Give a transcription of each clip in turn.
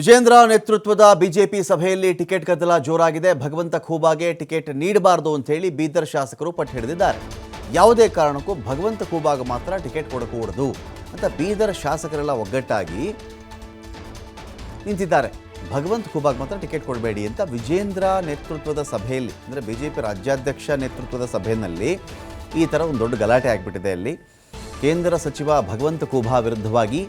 ವಿಜೇಂದ್ರ ನೇತೃತ್ವದ ಬಿಜೆಪಿ ಸಭೆಯಲ್ಲಿ ಟಿಕೆಟ್ ಗದ್ದಲ ಜೋರಾಗಿದೆ. ಭಗವಂತ ಖೂಬಾಗೆ ಟಿಕೆಟ್ ನೀಡಬಾರದು ಅಂತ ಹೇಳಿ ಬೀದರ್ ಶಾಸಕರು ಪಟ್ಟು ಹಿಡಿದಿದ್ದಾರೆ. ಯಾವುದೇ ಕಾರಣಕ್ಕೂ ಭಗವಂತ ಖೂಬಾಗ ಮಾತ್ರ ಟಿಕೆಟ್ ಕೊಡಕೂಡದು ಅಂತ ಬೀದರ್ ಶಾಸಕರೆಲ್ಲ ಒಗ್ಗಟ್ಟಾಗಿ ನಿಂತಿದ್ದಾರೆ. ಭಗವಂತ ಖೂಬಾಗ್ ಮಾತ್ರ ಟಿಕೆಟ್ ಕೊಡಬೇಡಿ ಅಂತ ವಿಜೇಂದ್ರ ನೇತೃತ್ವದ ಸಭೆಯಲ್ಲಿ, ಅಂದರೆ ಬಿಜೆಪಿ ರಾಜ್ಯಾಧ್ಯಕ್ಷ ನೇತೃತ್ವದ ಸಭೆಯಲ್ಲಿ ಈ ಥರ ಒಂದು ದೊಡ್ಡ ಗಲಾಟೆ ಆಗಿಬಿಟ್ಟಿದೆ ಅಲ್ಲಿ. ಕೇಂದ್ರ ಸಚಿವ ಭಗವಂತ ಖೂಬಾ ವಿರುದ್ಧವಾಗಿ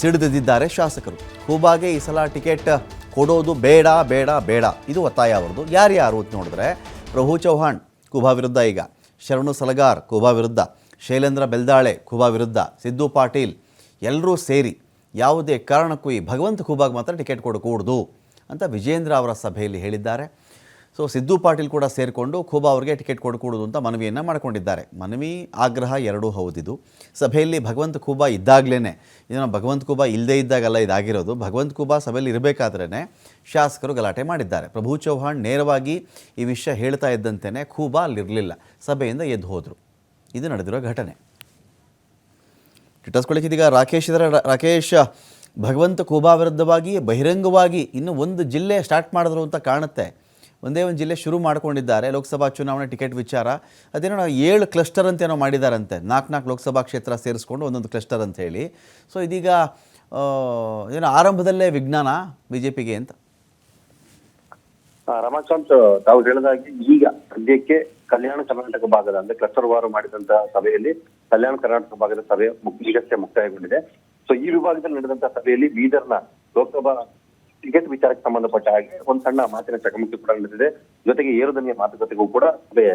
ಸಿಡಿದಿದ್ದಾರೆ ಶಾಸಕರು. ಖೂಬಾಗೆ ಈ ಸಲ ಟಿಕೆಟ್ ಕೊಡೋದು ಬೇಡ ಬೇಡ ಬೇಡ. ಇದು ಒತ್ತಾಯ ಅವರದು ಯಾರ್ಯಾರು ಅಂತ ನೋಡಿದ್ರೆ, ಪ್ರಭು ಚೌಹಾಣ್ ಕುಭಾ ವಿರುದ್ಧ ಈಗ. ಶರಣು ಸಲಗಾರ್ ಕುಭಾ ವಿರುದ್ಧ. ಶೈಲೇಂದ್ರ ಬೆಲ್ದಾಳೆ ಕುಭಾ ವಿರುದ್ಧ. ಸಿದ್ದು ಪಾಟೀಲ್ ಎಲ್ಲರೂ ಸೇರಿ ಯಾವುದೇ ಕಾರಣಕ್ಕೂ ಈ ಭಗವಂತ ಕುಭಾಗೆ ಮಾತ್ರ ಟಿಕೆಟ್ ಕೊಡಕೂಡ್ದು ಅಂತ ವಿಜೇಂದ್ರ ಅವರ ಸಭೆಯಲ್ಲಿ ಹೇಳಿದ್ದಾರೆ. ಸೊ ಸಿದ್ದು ಪಾಟೀಲ್ ಕೂಡ ಸೇರಿಕೊಂಡು ಖೂಬಾ ಅವರಿಗೆ ಟಿಕೆಟ್ ಕೊಡ್ಕೊಡೋದು ಅಂತ ಮನವಿಯನ್ನು ಮಾಡಿಕೊಂಡಿದ್ದಾರೆ. ಮನವಿ, ಆಗ್ರಹ ಎರಡೂ ಹೌದಿದು. ಸಭೆಯಲ್ಲಿ ಭಗವಂತ ಖೂಬಾ ಇದ್ದಾಗಲೇ ಇದನ್ನು ಭಗವಂತ ಖೂಬಾ ಇಲ್ಲದೇ ಇದ್ದಾಗಲ್ಲ ಇದಾಗಿರೋದು. ಭಗವಂತ ಖೂಬಾ ಸಭೆಯಲ್ಲಿ ಇರಬೇಕಾದ್ರೇ ಶಾಸಕರು ಗಲಾಟೆ ಮಾಡಿದ್ದಾರೆ. ಪ್ರಭು ಚೌಹಾಣ್ ನೇರವಾಗಿ ಈ ವಿಷಯ ಹೇಳ್ತಾ ಇದ್ದಂತೆಯೇ ಖೂಬಾ ಅಲ್ಲಿರಲಿಲ್ಲ. ಸಭೆಯಿಂದ ಎದ್ದು ಹೋದರು. ಇದು ನಡೆದಿರೋ ಘಟನೆ. ಟಿಟಸ್ಕೊಳ್ಳಿಕ್ಕೆ ಇದೀಗ ರಾಕೇಶ್ ಇದರ ರಾಕೇಶ್, ಭಗವಂತ ಖೂಬಾ ವಿರುದ್ಧವಾಗಿ, ಬಹಿರಂಗವಾಗಿ ಇನ್ನು ಒಂದು ಜಿಲ್ಲೆ ಸ್ಟಾರ್ಟ್ ಮಾಡಿದ್ರು ಅಂತ ಕಾಣುತ್ತೆ. ಒಂದೇ ಒಂದು ಜಿಲ್ಲೆ ಶುರು ಮಾಡ್ಕೊಂಡಿದ್ದಾರೆ. ಲೋಕಸಭಾ ಚುನಾವಣೆ ಟಿಕೆಟ್ ವಿಚಾರ. ಅದೇನೋ ಏಳು ಕ್ಲಸ್ಟರ್ ಅಂತ ಏನೋ ಮಾಡಿದಾರಂತೆ. ನಾಲ್ಕು ನಾಲ್ಕು ಲೋಕಸಭಾ ಕ್ಷೇತ್ರ ಸೇರಿಸ್ಕೊಂಡು ಒಂದೊಂದು ಕ್ಲಸ್ಟರ್ ಅಂತ ಹೇಳಿ. ಸೊ ಇದೀಗ ಏನೋ ಆರಂಭದಲ್ಲೇ ವಿಜ್ಞಾನ ಬಿಜೆಪಿಗೆ ಅಂತ. ರಮಾಕಾಂತ್, ತಾವು ಹೇಳಿದಾಗೆ ಈಗ ಸದ್ಯಕ್ಕೆ ಕಲ್ಯಾಣ ಕರ್ನಾಟಕ ಭಾಗದ ಅಂದ್ರೆ ಕ್ಲಸ್ಟರ್ ವಾರು ಮಾಡಿದಂತಹ ಸಭೆಯಲ್ಲಿ ಕಲ್ಯಾಣ ಕರ್ನಾಟಕ ಭಾಗದ ಸಭೆ ಈಗಷ್ಟೇ ಮುಕ್ತಾಯಗೊಂಡಿದೆ. ಸೊ ಈ ವಿಭಾಗದಲ್ಲಿ ನಡೆದಂತಹ ಸಭೆಯಲ್ಲಿ ಬೀದರ್ನ ಲೋಕಸಭಾ ಟಿಕೆಟ್ ವಿಚಾರಕ್ಕೆ ಸಂಬಂಧಪಟ್ಟ ಹಾಗೆ ಒಂದು ಸಣ್ಣ ಮಾತಿನ ಚಕಮಕಿ ಕೂಡ ನಡೆದಿದೆ. ಜೊತೆಗೆ ಏರುದನಿಯ ಮಾತುಕತೆಗೂ ಕೂಡ ಸಭೆ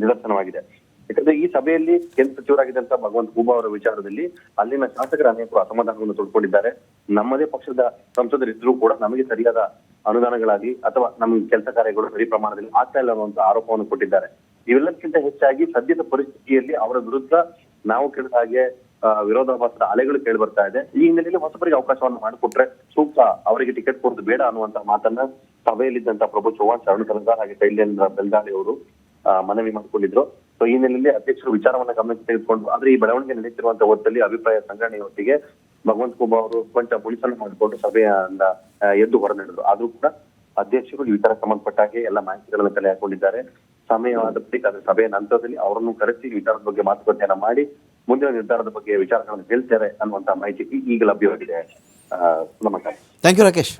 ನಿದರ್ಶನವಾಗಿದೆ. ಯಾಕಂದ್ರೆ ಈ ಸಭೆಯಲ್ಲಿ ಕೇಂದ್ರ ಸಚಿವರಾಗಿದ್ದಂತ ಭಗವಂತ ಖೂಬಾ ಅವರ ವಿಚಾರದಲ್ಲಿ ಅಲ್ಲಿನ ಶಾಸಕರ ಅನೇಕರು ಅಸಮಾಧಾನವನ್ನು ತೊಡ್ಕೊಂಡಿದ್ದಾರೆ. ನಮ್ಮದೇ ಪಕ್ಷದ ಸಂಸದರಿದ್ರೂ ಕೂಡ ನಮಗೆ ಸರಿಯಾದ ಅನುದಾನಗಳಾಗಿ ಅಥವಾ ನಮ್ಮ ಕೆಲಸ ಕಾರ್ಯಗಳು ಸರಿ ಪ್ರಮಾಣದಲ್ಲಿ ಆಗ್ತಾ ಇಲ್ಲ ಅನ್ನುವಂತ ಆರೋಪವನ್ನು ಕೊಟ್ಟಿದ್ದಾರೆ. ಇವೆಲ್ಲಕ್ಕಿಂತ ಹೆಚ್ಚಾಗಿ ಸದ್ಯದ ಪರಿಸ್ಥಿತಿಯಲ್ಲಿ ಅವರ ವಿರುದ್ಧ ನಾವು ಕೇಳಿದ ಹಾಗೆ ವಿರೋಧಾಭಾಸದ ಅಲೆಗಳು ಕೇಳಿ ಬರ್ತಾ ಇದೆ. ಈ ಹಿನ್ನೆಲೆಯಲ್ಲಿ ಹೊಸಬರಿಗೆ ಅವಕಾಶವನ್ನು ಮಾಡಿಕೊಟ್ರೆ ಸೂಕ್ತ ಅವರಿಗೆ ಟಿಕೆಟ್ ಕೊಡೋದು ಬೇಡ ಅನ್ನುವಂತ ಮಾತನ್ನ ಸಭೆಯಲ್ಲಿದ್ದಂತ ಪ್ರಭು ಚೌಹಾಣ್ ಶರಣ ಹಾಗೆ ಶೈಲೇಂದ್ರ ಬೆಲ್ದಾಳಿ ಅವರು ಮನವಿ ಮಾಡಿಕೊಂಡಿದ್ರು. ಸೊ ಈ ಹಿನ್ನೆಲೆಯಲ್ಲಿ ಅಧ್ಯಕ್ಷರು ವಿಚಾರವನ್ನ ಗಮನಕ್ಕೆ ತೆಗೆದುಕೊಂಡು, ಆದ್ರೆ ಈ ಬೆಳವಣಿಗೆ ನಡೆಯುತ್ತಿರುವಂತ ಹೊತ್ತಲ್ಲಿ ಅಭಿಪ್ರಾಯ ಸಂಗ್ರಹಣೆಯೊಟ್ಟಿಗೆ ಭಗವಂತ ಕುಮಾರ್ ಅವರು ಕೊಂಚ ಮುಳಿಸನ್ನು ಮಾಡಿಕೊಂಡು ಸಭೆಯಿಂದ ಎದ್ದು ಹೊರ ನಡೆದ್ರು. ಆದ್ರೂ ಕೂಡ ಅಧ್ಯಕ್ಷರು ಈ ವಿಚಾರ ಸಂಬಂಧಪಟ್ಟ ಹಾಗೆ ಎಲ್ಲ ಮಾಹಿತಿಗಳನ್ನು ತಲೆ ಹಾಕೊಂಡಿದ್ದಾರೆ. ಸಮಯವಾದ ಬಳಿಕ ಅದರ ಸಭೆಯ ನಂತರದಲ್ಲಿ ಅವರನ್ನು ಕರೆಸಿ ವಿಚಾರದ ಬಗ್ಗೆ ಮಾತುಕತೆಯನ್ನ ಮಾಡಿ ಮುಂದಿನ ನಿರ್ಧಾರದ ಬಗ್ಗೆ ವಿಚಾರಗಳನ್ನು ಹೇಳ್ತಾರೆ ಅನ್ನುವಂತ ಮಾಹಿತಿ ಈಗ ಲಭ್ಯವಾಗಿದೆ. ನಮಸ್ಕಾರ ಥ್ಯಾಂಕ್ ಯು ರಾಕೇಶ್